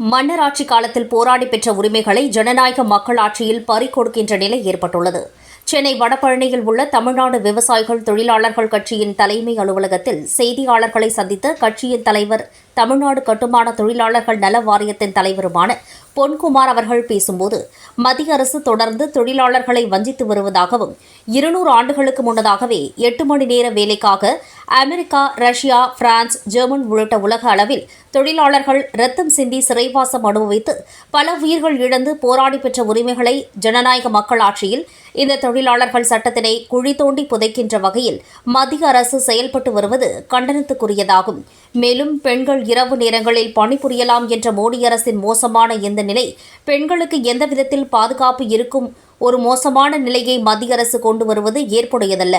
மன்னராட்சி காலத்தில் போராடி பெற்ற உரிமைகளை ஜனநாயக மக்களாட்சியில் பறிகொடுக்கின்ற நிலை ஏற்பட்டுள்ளது. சென்னை வடபழனியில் உள்ள தமிழ்நாடு விவசாயிகள் தொழிலாளர்கள் கட்சியின் தலைமை அலுவலகத்தில் செய்தியாளர்களை சந்தித்த கட்சியின் தலைவர் தமிழ்நாடு கட்டுமான தொழிலாளர்கள் நல வாரியத்தின் தலைவருமான பொன்குமார் அவர்கள் பேசும்போது மத்திய அரசு தொடர்ந்து தொழிலாளர்களை வஞ்சித்து வருவதாகவும் இருநூறு ஆண்டுகளுக்கு முன்னதாகவே எட்டு மணி நேர வேலைக்காக அமெரிக்கா ரஷ்யா பிரான்ஸ் ஜெர்மன் உள்ளிட்ட உலக அளவில் தொழிலாளர்கள் ரத்தம் சிந்தி சிறைவாசம் அனுபவித்து பல உயிர்கள் இழந்து போராடி பெற்ற உரிமைகளை ஜனநாயக மக்களாட்சியில் இந்த தொழிலாளர்கள் சட்டத்தினை குழி தோண்டி புதைக்கின்ற வகையில் மத்திய அரசு செயல்பட்டு வருவது கண்டனத்துக்குரியதாகும். மேலும் பெண்கள் இரவு நேரங்களில் பணிபுரியலாம் என்ற மோடி அரசின் மோசமான இந்த நிலை? பெண்களுக்கு எந்த விதத்தில் பாதுகாப்பு இருக்கும்? ஒரு மோசமான நிலையை மத்திய அரசு கொண்டு வருவது ஏற்புடையதல்ல.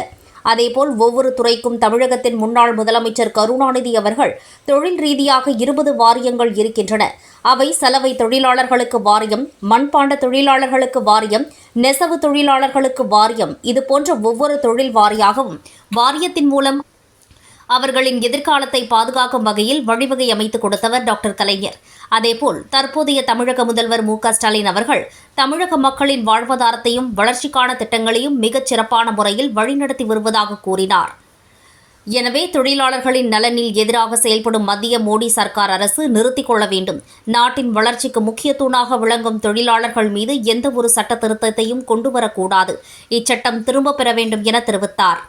அதேபோல் ஒவ்வொரு துறைக்கும் தமிழகத்தின் முன்னாள் முதலமைச்சர் கருணாநிதி அவர்கள் தொழில் ரீதியாக இருபது வாரியங்கள் இருக்கின்றன. அவை சலவை தொழிலாளர்களுக்கு வாரியம் மண்பாண்ட தொழிலாளர்களுக்கு வாரியம் நெசவு தொழிலாளர்களுக்கு வாரியம். இதுபோன்ற ஒவ்வொரு தொழில் வாரியாகவும் வாரியத்தின் மூலம் அவர்களின் எதிர்காலத்தை பாதுகாக்கும் வகையில் வழிவகை அமைத்துக் கொடுத்தவர் டாக்டர் கலைஞர். அதேபோல் தற்போதைய தமிழக முதல்வர் மு க ஸ்டாலின் அவர்கள் தமிழக மக்களின் வாழ்வாதாரத்தையும் வளர்ச்சிக்கான திட்டங்களையும் மிகச் சிறப்பான முறையில் வழிநடத்தி வருவதாக கூறினார். எனவே தொழிலாளர்களின் நலனில் எதிராக செயல்படும் மத்திய மோடி சர்க்கார் அரசு நிறுத்திக் கொள்ள வேண்டும். நாட்டின் வளர்ச்சிக்கு முக்கிய தூணாக விளங்கும் தொழிலாளர்கள் மீது எந்த ஒரு சட்ட திருத்தத்தையும் கொண்டுவரக்கூடாது. இச்சட்டம் திரும்பப் பெற வேண்டும் என தெரிவித்தார்.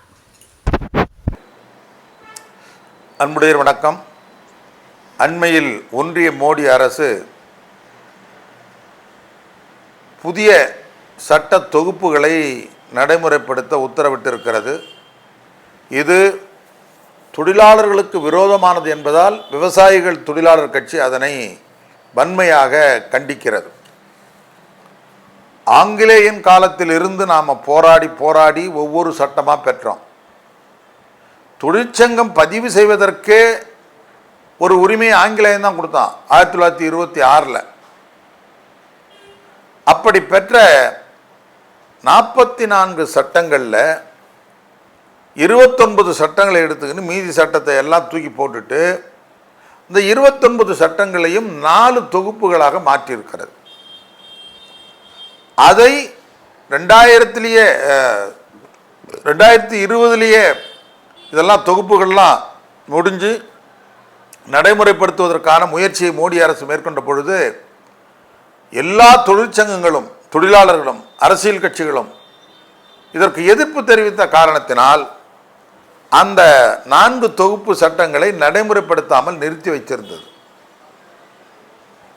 அன்புடையர் வணக்கம். அண்மையில் ஒன்றிய மோடி அரசு புதிய சட்ட தொகுப்புகளை நடைமுறைப்படுத்த உத்தரவிட்டிருக்கிறது. இது தொழிலாளர்களுக்கு விரோதமானது என்பதால் விவசாயிகள் தொழிலாளர் கட்சி அதனை வன்மையாக கண்டிக்கிறது. ஆங்கிலேயன் காலத்தில் இருந்து நாம் போராடி போராடி ஒவ்வொரு சட்டமாக பெற்றோம். தொழிற்சங்கம் பதிவு செய்வதற்கே ஒரு உரிமையை ஆங்கிலேயம் தான் கொடுத்தான் ஆயிரத்தி தொள்ளாயிரத்தி இருபத்தி ஆறில். அப்படி பெற்ற நாற்பத்தி நான்கு சட்டங்களில் இருபத்தொன்பது சட்டங்களை எடுத்துக்கின்னு மீதி சட்டத்தை எல்லாம் தூக்கி போட்டுட்டு இந்த இருபத்தொன்பது சட்டங்களையும் நாலு தொகுப்புகளாக மாற்றியிருக்கிறது. அதை ரெண்டாயிரத்திலேயே ரெண்டாயிரத்தி இருபதுலேயே இதெல்லாம் தொகுப்புகள்லாம் முடிஞ்சு நடைமுறைப்படுத்துவதற்கான முயற்சியை மோடி அரசு மேற்கொண்ட பொழுது எல்லா தொழிற்சங்கங்களும் தொழிலாளர்களும் அரசியல் கட்சிகளும் இதற்கு எதிர்ப்பு தெரிவித்த காரணத்தினால் அந்த நான்கு தொகுப்பு சட்டங்களை நடைமுறைப்படுத்தாமல் நிறுத்தி வைத்திருந்தது.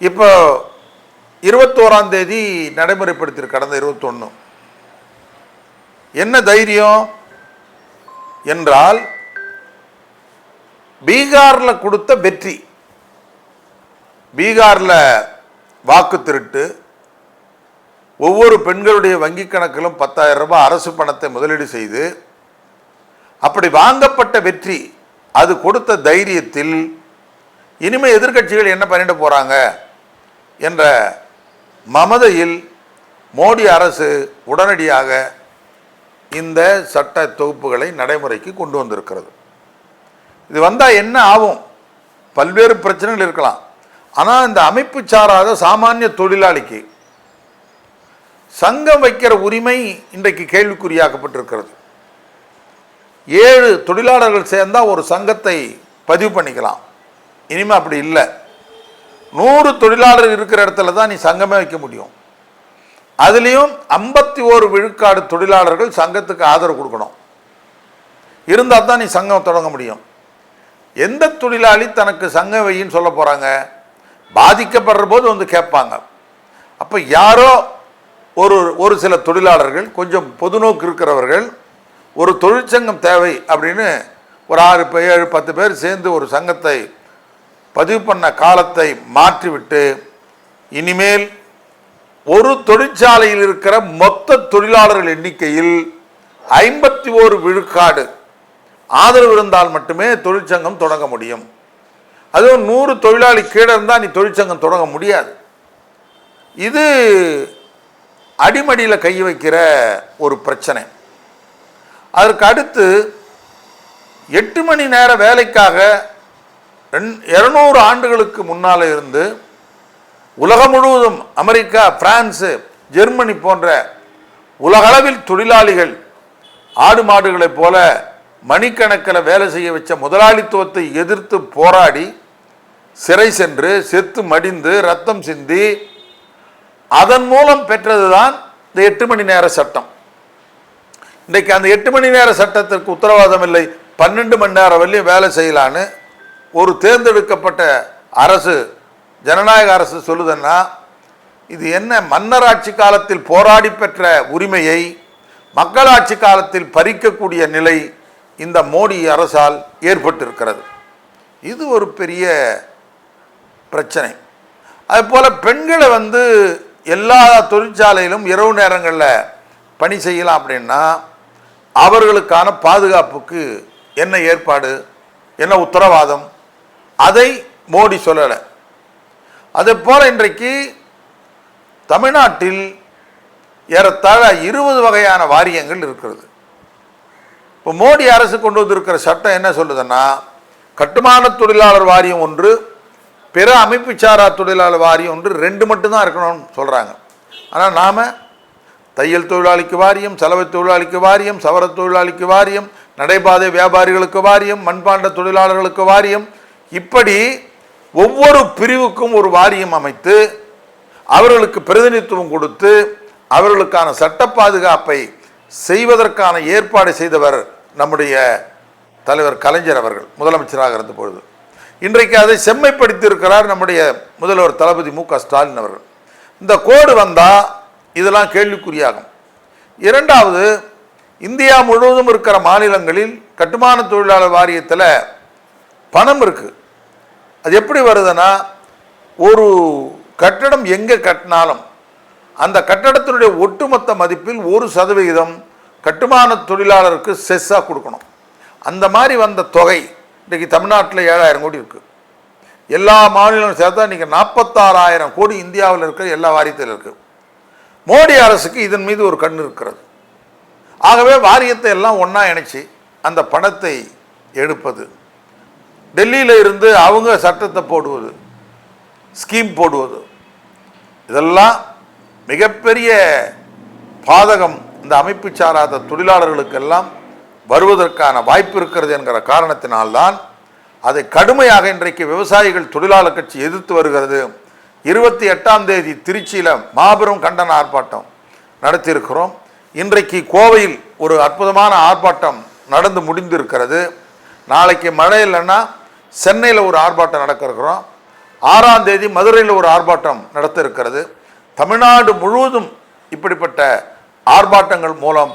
இப்போ இருபத்தோராம் தேதி நடைமுறைப்படுத்தி கடந்த இருபத்தொன்று என்ன தைரியம்? என்றால் பீகாரில் கொடுத்த வெற்றி. பீகாரில் வாக்கு திருட்டு. ஒவ்வொரு பெண்களுடைய வங்கி கணக்கிலும் பத்தாயிரம் ரூபாய் அரசு பணத்தை முதலீடு செய்து அப்படி வாங்கப்பட்ட வெற்றி அது கொடுத்த தைரியத்தில் இனிமே எதிர்க்கட்சிகள் என்ன பண்ணிட்டு போகிறாங்க என்ற மமதையில் மோடி அரசு உடனடியாக இந்த சட்ட தொகுப்புகளை நடைமுறைக்கு கொண்டு வந்திருக்கிறது. இது வந்தால் என்ன ஆகும்? பல்வேறு பிரச்சனைகள் இருக்கலாம். ஆனால் இந்த அமைப்பு சாராத சாமானிய தொழிலாளிக்கு சங்கம் வைக்கிற உரிமை இன்றைக்கு கேள்விக்குறியாக்கப்பட்டிருக்கிறது. ஏழு தொழிலாளர்கள் சேர்ந்தா ஒரு சங்கத்தை பதிவு பண்ணிக்கலாம். இனிமே அப்படி இல்லை. நூறு தொழிலாளர் இருக்கிற இடத்துல தான் நீ சங்கமே வைக்க முடியும். அதுலேயும் ஐம்பத்தி ஓரு விழுக்காடு தொழிலாளர்கள் சங்கத்துக்கு ஆதரவு கொடுக்கணும். இருந்தால் தான் நீ சங்கம் தொடங்க முடியும். எந்த தொழிலாளி தனக்கு சங்கம் வையின்னு சொல்ல போகிறாங்க பாதிக்கப்படுற போது வந்து கேட்பாங்க. அப்போ யாரோ ஒரு ஒரு சில தொழிலாளர்கள் கொஞ்சம் பொதுநோக்கு இருக்கிறவர்கள் ஒரு தொழிற்சங்கம் தேவை அப்படின்னு ஒரு ஆறு பேர் ஏழு பத்து பேர் சேர்ந்து ஒரு சங்கத்தை பதிவு பண்ண காலத்தை மாற்றிவிட்டு இனிமேல் ஒரு தொழிற்சாலையில் இருக்கிற மொத்த தொழிலாளர்கள் எண்ணிக்கையில் ஐம்பத்தி ஓரு விழுக்காடு ஆதரவு இருந்தால் மட்டுமே தொழிற்சங்கம் தொடங்க முடியும். அதுவும் நூறு தொழிலாளி கீழே இருந்தால் நீ தொழிற்சங்கம் தொடங்க முடியாது. இது அடிமடியில் கை வைக்கிற ஒரு பிரச்சனை. அதற்கு அடுத்து எட்டு மணி நேர வேலைக்காக ரெண் இரநூறு ஆண்டுகளுக்கு முன்னால் இருந்து உலகம் முழுவதும் அமெரிக்கா பிரான்ஸு ஜெர்மனி போன்ற உலகளவில் தொழிலாளிகள் ஆடு மாடுகளைப் போல மணிக்கணக்கில் வேலை செய்ய வச்ச முதலாளித்துவத்தை எதிர்த்து போராடி சிறை சென்று செத்து மடிந்து ரத்தம் சிந்தி அதன் மூலம் பெற்றதுதான் இந்த எட்டு மணி நேர சட்டம். இன்றைக்கு அந்த எட்டு மணி நேர சட்டத்திற்கு உத்தரவாதம் இல்லை பன்னெண்டு மணி நேரம் வரையும் வேலை செய்யலான்னு ஒரு தேர்ந்தெடுக்கப்பட்ட அரசு ஜனநாயக அரசு சொல்லுதுன்னா இது என்ன மன்னராட்சி காலத்தில் போராடி பெற்ற உரிமையை மக்களாட்சி காலத்தில் பறிக்கக்கூடிய நிலை இந்த மோடி அரசால் ஏற்பட்டிருக்கிறது. இது ஒரு பெரிய பிரச்சனை. அதுபோல் பெண்களை வந்து எல்லா தொழிற்சாலையிலும் இரவு நேரங்களில் பணி செய்யலாம் அப்படின்னா அவர்களுக்கான பாதுகாப்புக்கு என்ன ஏற்பாடு என்ன உத்தரவாதம் அதை மோடி சொல்லலை. அதே போல் இன்றைக்கு தமிழ்நாட்டில் ஏறத்தாழ இருபது வகையான வாரியங்கள் இருக்கிறது. இப்போ மோடி அரசு கொண்டு வந்திருக்கிற சட்டம் என்ன சொல்லுதுன்னா கட்டுமான தொழிலாளர் வாரியம் ஒன்று பிற அமைப்பு சாரா தொழிலாளர் வாரியம் ஒன்று ரெண்டு மட்டும்தான் இருக்கணும்னு சொல்கிறாங்க ஆனால் நாம் தையல் தொழிலாளிக்கு வாரியம் சலவை தொழிலாளிக்கு வாரியம் சவர தொழிலாளிக்கு வாரியம் நடைபாதை வியாபாரிகளுக்கு வாரியம் மண்பாண்ட தொழிலாளர்களுக்கு வாரியம் இப்படி ஒவ்வொரு பிரிவுக்கும் ஒரு வாரியம் அமைத்து அவர்களுக்கு பிரதிநிதித்துவம் கொடுத்து அவர்களுக்கான சட்ட பாதுகாப்பை செய்வதற்கான ஏற்பாடு செய்தவர் நம்முடைய தலைவர் கலைஞர் அவர்கள் முதலமைச்சராக இருந்த பொழுது. இன்றைக்கு அதை செம்மைப்படுத்தியிருக்கிறார் நம்முடைய முதல்வர் தளபதி மு க ஸ்டாலின் அவர்கள். இந்த கோடு வந்தால் இதெல்லாம் கேள்விக்குறியாகும். இரண்டாவது இந்தியா முழுவதும் இருக்கிற மாநிலங்களில் கட்டுமான தொழிலாளர் வாரியத்தில் பணம் இருக்குது அது எப்படி வருதுன்னா ஒரு கட்டடம் எங்கே கட்டினாலும் அந்த கட்டடத்தினுடைய ஒட்டுமொத்த மதிப்பில் ஒரு சதவிகிதம் கட்டுமான தொழிலாளருக்கு செஸ்ஸாக கொடுக்கணும். அந்த மாதிரி வந்த தொகை இன்றைக்கி தமிழ்நாட்டில் ஏழாயிரம் கோடி இருக்குது எல்லா மாநிலங்களும் சேர்த்தா இன்றைக்கி நாற்பத்தாறாயிரம் கோடி இந்தியாவில் இருக்கிற எல்லா வாரியத்தில் இருக்குது மோடி அரசுக்கு இதன் மீது ஒரு கண் இருக்கிறது. ஆகவே வாரியத்தை எல்லாம் ஒன்றா இணைச்சி அந்த பணத்தை எடுப்பது டெல்லியில் இருந்து அவங்க சட்டத்தை போடுவது ஸ்கீம் போடுவது. இதெல்லாம் மிகப்பெரிய பாதகம் இந்த அமைப்பு சாராத தொழிலாளர்களுக்கெல்லாம் வருவதற்கான வாய்ப்பு இருக்கிறது என்கிற காரணத்தினால்தான் அதை கடுமையாக இன்றைக்கு விவசாயிகள் தொழிலாளர் கட்சி எதிர்த்து வருகிறது. இருபத்தி எட்டாம் தேதி திருச்சியில் மாபெரும் கண்டன ஆர்ப்பாட்டம் நடத்தியிருக்கிறோம். இன்றைக்கு கோவையில் ஒரு அற்புதமான ஆர்ப்பாட்டம் நடந்து முடிந்திருக்கிறது. நாளைக்கு மழை இல்லைன்னா சென்னையில் ஒரு ஆர்ப்பாட்டம் நடக்க இருக்கிறோம் ஆறாம் தேதி மதுரையில் ஒரு ஆர்ப்பாட்டம் நடத்த இருக்கிறது தமிழ்நாடு முழுவதும் இப்படிப்பட்ட ஆர்ப்பாட்டங்கள் மூலம்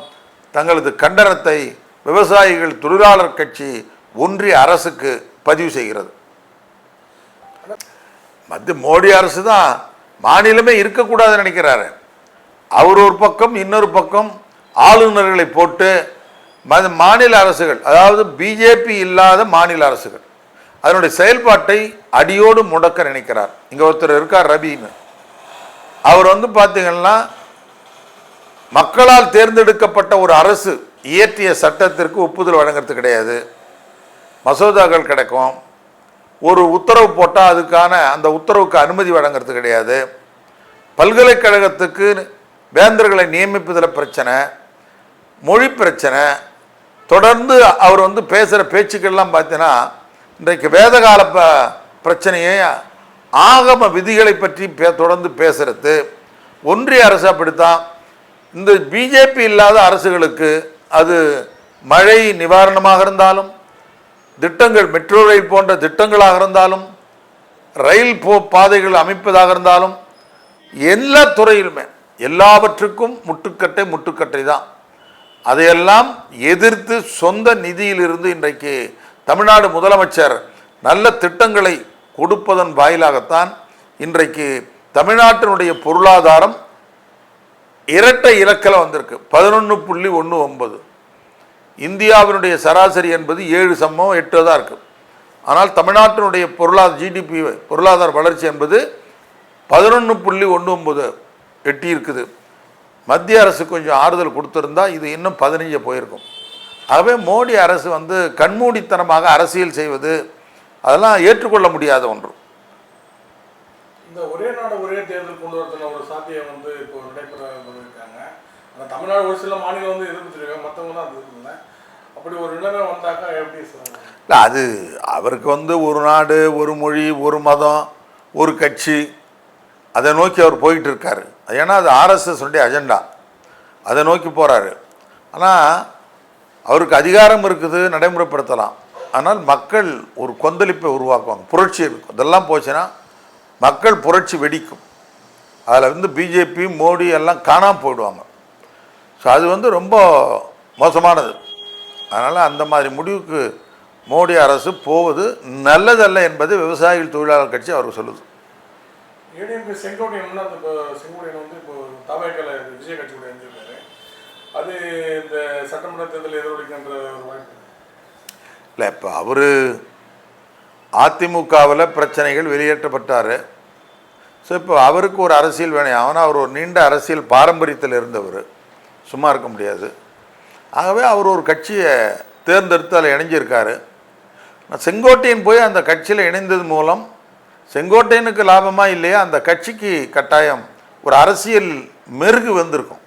தங்களது கண்டனத்தை விவசாயிகள் தொழிலாளர் கட்சி ஒன்றிய அரசுக்கு பதிவு செய்கிறது. மத்திய மோடி அரசு தான் மாநிலமே இருக்கக்கூடாதுன்னு நினைக்கிறாரு. அவர் ஒரு பக்கம் இன்னொரு பக்கம் ஆளுநர்களை போட்டு மாநில அரசுகள் அதாவது பிஜேபி இல்லாத மாநில அரசுகள் அதனுடைய செயல்பாட்டை அடியோடு முடக்க நினைக்கிறார். இங்கே ஒருத்தர் இருக்கார் ரபின்னு. அவர் வந்து பார்த்தீங்கன்னா மக்களால் தேர்ந்தெடுக்கப்பட்ட ஒரு அரசு இயற்றிய சட்டத்திற்கு ஒப்புதல் வழங்குறது கிடையாது. மசோதாக்கள் கிடைக்கும். ஒரு உத்தரவு போட்டால் அதுக்கான அந்த உத்தரவுக்கு அனுமதி வழங்குறது கிடையாது. பல்கலைக்கழகத்துக்கு வேந்தர்களை நியமிப்பதில் பிரச்சனை மொழி பிரச்சனை. தொடர்ந்து அவர் வந்து பேசுகிற பேச்சுக்கள்லாம் பார்த்தீங்கன்னா இன்றைக்கு வேதகால ப பிரச்சனையை ஆகம விதிகளை பற்றி பே தொடர்ந்து பேசுறது. ஒன்றிய அரசு அப்படித்தான். இந்த பிஜேபி இல்லாத அரசுகளுக்கு அது மழை நிவாரணமாக இருந்தாலும் திட்டங்கள் மெட்ரோ ரயில் போன்ற திட்டங்களாக இருந்தாலும் ரயில் போ பாதைகள் அமைப்பதாக இருந்தாலும் எல்லா துறையிலுமே எல்லாவற்றுக்கும் முட்டுக்கட்டை முட்டுக்கட்டை தான். அதையெல்லாம் எதிர்த்து சொந்த நிதியிலிருந்து இன்றைக்கு தமிழ்நாடு முதலமைச்சர் நல்ல திட்டங்களை கொடுப்பதன் வாயிலாகத்தான் இன்றைக்கு தமிழ்நாட்டினுடைய பொருளாதாரம் இரட்டை இலக்கில் வந்திருக்கு. பதினொன்று புள்ளி ஒன்று ஒன்பது. இந்தியாவினுடைய சராசரி என்பது ஏழு சம்பவம் எட்டு தான் இருக்குது ஆனால் தமிழ்நாட்டினுடைய பொருளாதார ஜிடிபி பொருளாதார வளர்ச்சி என்பது பதினொன்று புள்ளி ஒன்று ஒன்பது எட்டி இருக்குது மத்திய அரசு கொஞ்சம் ஆறுதல் கொடுத்துருந்தா இது இன்னும் பதினஞ்சு போயிருக்கும். ஆகவே மோடி அரசு வந்து கண்மூடித்தனமாக அரசியல் செய்வது அதெல்லாம் ஏற்றுக்கொள்ள முடியாத ஒன்று. இந்த ஒரே நாடு ஒரே தேர்தல் கொண்டு வரதுல ஒரு சாத்தியம் வந்து இப்போ நடைபெற தமிழ்நாடு ஒரு சில மாநிலம் வந்து எதிர்ப்பு மற்றவங்க தான் எதிர்ப்பு அப்படி ஒரு நிலைமை வந்தாக்கா எப்படி இல்லை அது அவருக்கு வந்து ஒரு நாடு ஒரு மொழி ஒரு மதம் ஒரு கட்சி அதை நோக்கி அவர் போயிட்டு இருக்காரு. ஏன்னா அது ஆர்எஸ்எஸ் அஜெண்டா. அதை நோக்கி போகிறாரு ஆனால் அவருக்கு அதிகாரம் இருக்குது நடைமுறைப்படுத்தலாம். ஆனால் மக்கள் ஒரு கொந்தளிப்பை உருவாக்குவாங்க புரட்சி இருக்கும் இதெல்லாம் போச்சுன்னா மக்கள் புரட்சி வெடிக்கும். அதில் வந்து பிஜேபி மோடி எல்லாம் காணாமல் போயிடுவாங்க. ஸோ அது வந்து ரொம்ப மோசமானது. அதனால் அந்த மாதிரி முடிவுக்கு மோடி அரசு போவது நல்லதல்ல என்பது விவசாயிகள் தொழிலாளர் கட்சி அவர் சொல்லுது. ஏடிஎம்கே செங்கோட்டையன் இப்போ செங்கோட்டையன் வந்து இப்போ தபாய்க்கல விஜய கட்சியோட அது இந்த சட்டமன்ற தேர்தல் எதிரொலிக்கின்ற இல்லை இப்போ அவர் அதிமுகவில் பிரச்சனைகள் வெளியேற்றப்பட்டார். ஸோ இப்போ அவருக்கு ஒரு அரசியல் வேணும். ஆனால் அவர் ஒரு நீண்ட அரசியல் பாரம்பரியத்தில் இருந்தவர். சும்மா இருக்க முடியாது. ஆகவே அவர் ஒரு கட்சியை தேர்ந்தெடுத்து அதில் இணைஞ்சிருக்காரு. நான் செங்கோட்டையன் போய் அந்த கட்சியில் இணைந்தது மூலம் செங்கோட்டையனுக்கு லாபமாக இல்லையா? அந்த கட்சிக்கு கட்டாயம் ஒரு அரசியல் மெருகு வந்திருக்கும்.